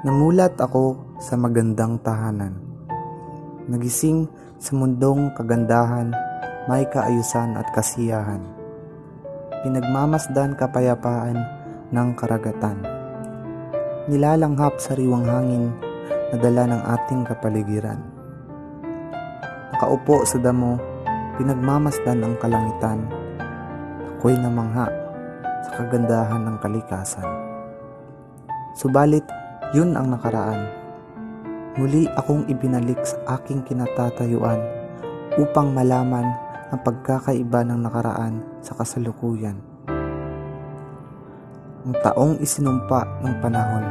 Namulat ako sa magandang tahanan. Nagising sa mundong kagandahan, may kaayusan at kasiyahan. Pinagmamasdan kapayapaan ng karagatan. Nilalanghap sa riwang hangin na dala ng ating kapaligiran. Nakaupo sa damo, pinagmamasdan ang kalangitan. Ako'y namangha sa kagandahan ng kalikasan. Subalit, yun ang nakaraan. Muli akong ibinalik sa aking kinatatayuan upang malaman ang pagkakaiba ng nakaraan sa kasalukuyan. Ang taong isinumpa ng panahon.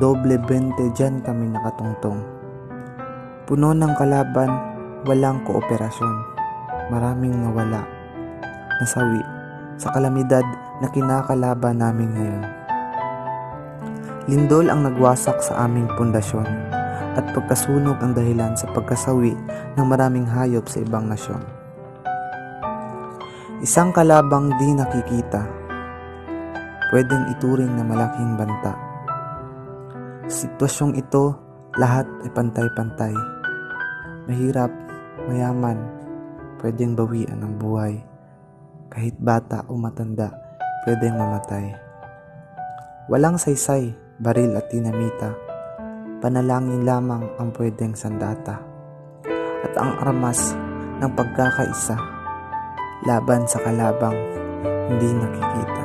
Doble 20 dyan kami nakatungtong. Puno ng kalaban, walang kooperasyon. Maraming nawala. Nasawi sa kalamidad na kinakalaban namin ngayon. Lindol ang nagwasak sa aming pundasyon at pagkasunog ang dahilan sa pagkasawi ng maraming hayop sa ibang nasyon. Isang kalabang di nakikita, pwedeng ituring na malaking banta. Sitwasyong ito, lahat ay pantay-pantay. Mahirap, mayaman, pwedeng bawian ang buhay. Kahit bata o matanda, pwedeng mamatay. Walang saysay, baril at dinamita. Panalangin lamang ang pwedeng sandata. At ang armas ng pagkakaisa laban sa kalabang hindi nakikita.